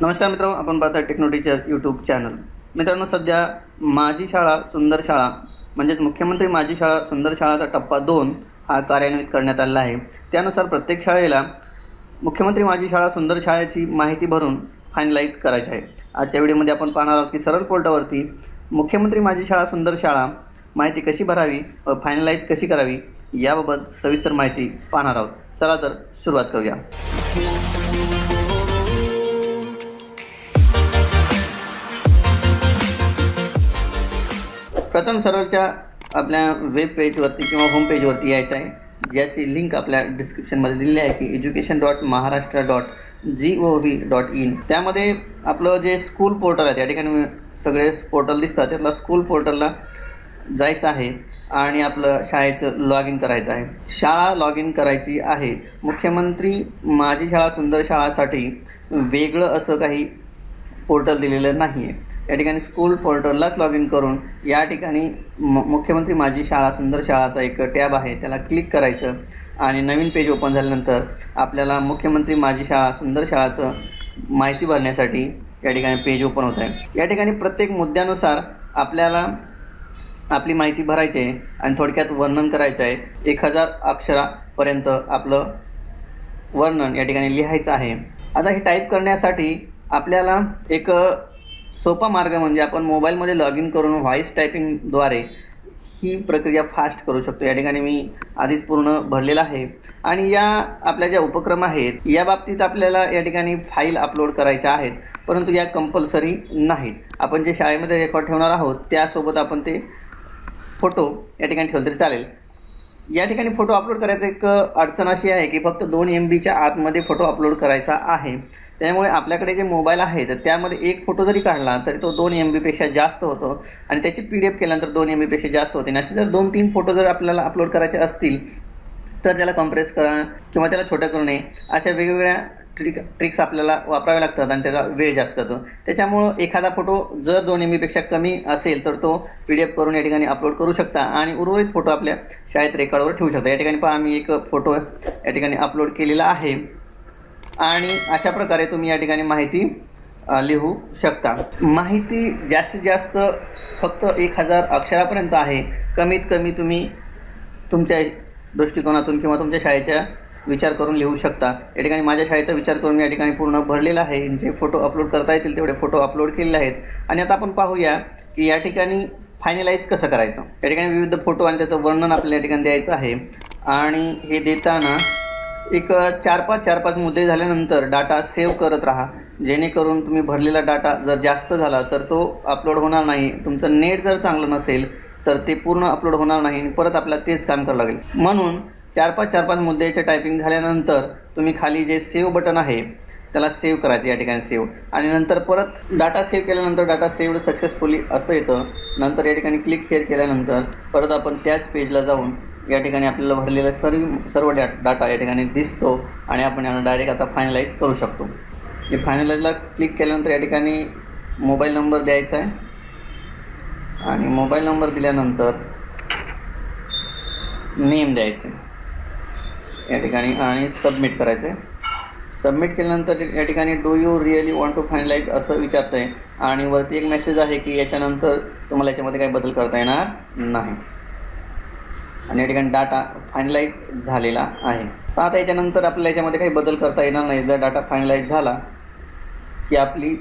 नमस्कार मित्रांनो आपण पाहता टेक्नो यूट्यूब चॅनल मित्रांनो सध्या माझी शाळा सुंदर शाळा म्हणजेच मुख्यमंत्री माझी शाळा सुंदर शाळाचा टप्पा दोन हा कार्यान्वित करण्यात आलेला आहे. त्यानुसार प्रत्येक शाळेला मुख्यमंत्री माझी शाळा सुंदर शाळेची माहिती भरून फायनलाईज करायची आहे. आजच्या व्हिडिओमध्ये आपण पाहणार आहोत की सरळ पोर्टावरती मुख्यमंत्री माझी शाळा सुंदर शाळा माहिती कशी भरावी व फायनलाईज कशी करावी याबाबत सविस्तर माहिती पाहणार आहोत. चला तर सुरुवात करूया. प्रथम सरळच्या आपल्या वेब पेजवरती किंवा होम पेजवरती यायचं आहे. ज्याची लिंक आपल्या डिस्क्रिप्शनमध्ये दिलेली आहे की education dot Maharashtra dot G O V dot in त्यामध्ये आपलं जे स्कूल पोर्टल आहे त्या ठिकाणी सगळे पोर्टल दिसतात. त्यातला स्कूल पोर्टलला जायचं आहे आणि आपलं शाळेचं लॉग इन करायचं आहे. शाळा लॉग इन करायची आहे. मुख्यमंत्री माझी शाळा सुंदर शाळासाठी वेगळं असं काही पोर्टल दिलेलं नाही आहे या ठिकाणी स्कूल पोर्टललाच लॉग इन करून या ठिकाणी म मुख्यमंत्री माझी शाळा सुंदर शाळाचा एक टॅब आहे त्याला क्लिक करायचं आणि नवीन पेज ओपन झाल्यानंतर आपल्याला मुख्यमंत्री माझी शाळा सुंदर शाळाचं माहिती भरण्यासाठी या ठिकाणी पेज ओपन होत आहे. या ठिकाणी प्रत्येक मुद्द्यानुसार आपल्याला आपली माहिती भरायची आहे आणि थोडक्यात वर्णन करायचं आहे. एक हजार अक्षरापर्यंत आपलं वर्णन या ठिकाणी लिहायचं आहे. आता हे टाईप करण्यासाठी आपल्याला एक सोपा मार्ग म्हणजे आपण मोबाईलमध्ये लॉग इन करून व्हॉईस टायपिंगद्वारे ही प्रक्रिया फास्ट करू शकतो. या ठिकाणी मी आधीच पूर्ण भरलेला आहे. आणि या आपल्या ज्या उपक्रम आहेत या बाबतीत आपल्याला या ठिकाणी फाईल अपलोड करायच्या आहेत परंतु या कंपल्सरी नाहीत. आपण जे शाळेमध्ये रेकॉर्ड ठेवणार आहोत त्यासोबत आपण ते फोटो या ठिकाणी ठेवलं तरी चालेल. या ठिकाणी फोटो अपलोड करायचं एक अडचण अशी आहे की फक्त दोन एम बीच्या आतमध्ये फोटो अपलोड करायचा आहे. त्यामुळे आपल्याकडे जे मोबाईल आहे तर त्यामध्ये एक फोटो जरी काढला तरी तो दोन एम बीपेक्षा जास्त होतो. आणि त्याची पी डी एफ केल्यानंतर दोन एम बीपेक्षा जास्त होते. आणि असे जर दोन तीन फोटो जर आपल्याला अपलोड करायचे असतील तर त्याला कम्प्रेस करणं किंवा त्याला छोटं करणे अशा वेगवेगळ्या ट्रिक ट्रिक्स आपल्याला वापरावे लागतात आणि त्याला वेळ जास्त जातो. त्याच्यामुळं एखादा फोटो जर दोन एम बीपेक्षा कमी असेल तर तो पी डी एफ करून या ठिकाणी अपलोड करू शकता आणि उर्वरित फोटो आपल्या शाळेत रेकॉर्डवर ठेवू शकता. या ठिकाणी पहा आम्ही एक फोटो या ठिकाणी अपलोड केलेला आहे. आणि अशा प्रकारे तुम्ही या ठिकाणी माहिती लिहू शकता. माहिती जास्तीत जास्त फक्त एक हजार अक्षरापर्यंत आहे. कमीत कमी तुम्ही तुमच्या दृष्टिकोनातून किंवा तुमच्या शाळेच्या विचार करून लिहू शकता. या ठिकाणी माझ्या शाळेचा विचार करून या ठिकाणी पूर्ण भरलेला आहे. जे फोटो अपलोड करता येतील तेवढे फोटो अपलोड केलेले आहेत. आणि आता आपण पाहूया की या ठिकाणी फायनलाईज कसं करायचं? या ठिकाणी विविध फोटो आणि त्याचं वर्णन आपल्याला या ठिकाणी द्यायचं आहे. आणि हे देताना एक चार पाच चार पाच मुद्दे झाल्यानंतर डाटा सेव्ह करत राहा. जेणेकरून तुम्ही भरलेला डाटा जर जास्त झाला तर तो अपलोड होणार नाही. तुमचं नेट जर चांगलं नसेल तर ते पूर्ण अपलोड होणार नाही आणि परत आपल्याला तेच काम करावं लागेल. म्हणून चार पाच चार पाच मुद्द्याचे टायपिंग झाल्यानंतर तुम्ही खाली जे सेव्ह बटन आहे त्याला सेव्ह करायचं या ठिकाणी सेव्ह आणि नंतर परत डाटा सेव्ह केल्यानंतर डाटा सेव्ड सक्सेसफुली असं येतं. नंतर या ठिकाणी क्लिक हेअर केल्यानंतर परत आपण त्याच पेजला जाऊन या ठिकाणी आपल्याला भरलेला सर्व सर्व डा डाटा या ठिकाणी दिसतो आणि आपण याला डायरेक्ट आता फायनलाईज करू शकतो. हे फायनलाईजला क्लिक केल्यानंतर या ठिकाणी मोबाईल नंबर द्यायचा आहे. आणि मोबाईल नंबर दिल्यानंतर नेम द्यायचे या ठिकाणी आणि सबमिट करायचं आहे सबमिट केल्यानंतर या ठिकाणी do you really want to finalize असं विचारतं आहे आणि वरती एक मेसेज आहे की याच्यानंतर तुम्हाला याच्यामध्ये काही बदल करता येणार नाही. आणि या ठिकाणी डाटा फायनलाईज झालेला आहे. तर आता याच्यानंतर आपल्याला याच्यामध्ये काही बदल करता येणार नाही. जर डाटा फायनलाईज झाला की आपली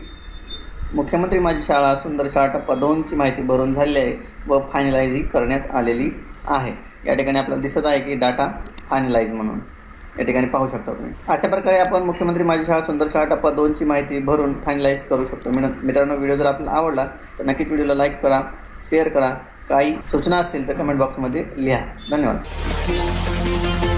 मुख्यमंत्री माझी शाळा सुंदर शाळा टप्पा दोनची माहिती भरून झालेली आहे व फायनलाईजही करण्यात आलेली आहे. या ठिकाणी आपल्याला दिसत आहे की डाटा फायनलाईज म्हणून. या ठिकाणी पाहू शकता तुम्ही. अशा प्रकारे आपण मुख्यमंत्री माझी शाळा सुंदर शाळा टप्पा दोनची माहिती भरून फायनलाईज करू शकतो. मित्रांनो व्हिडिओ जर आपल्याला आवडला तर नक्कीच व्हिडिओला लाईक करा शेअर करा. काही सूचना असतील तर कमेंट बॉक्समध्ये लिहा. धन्यवाद.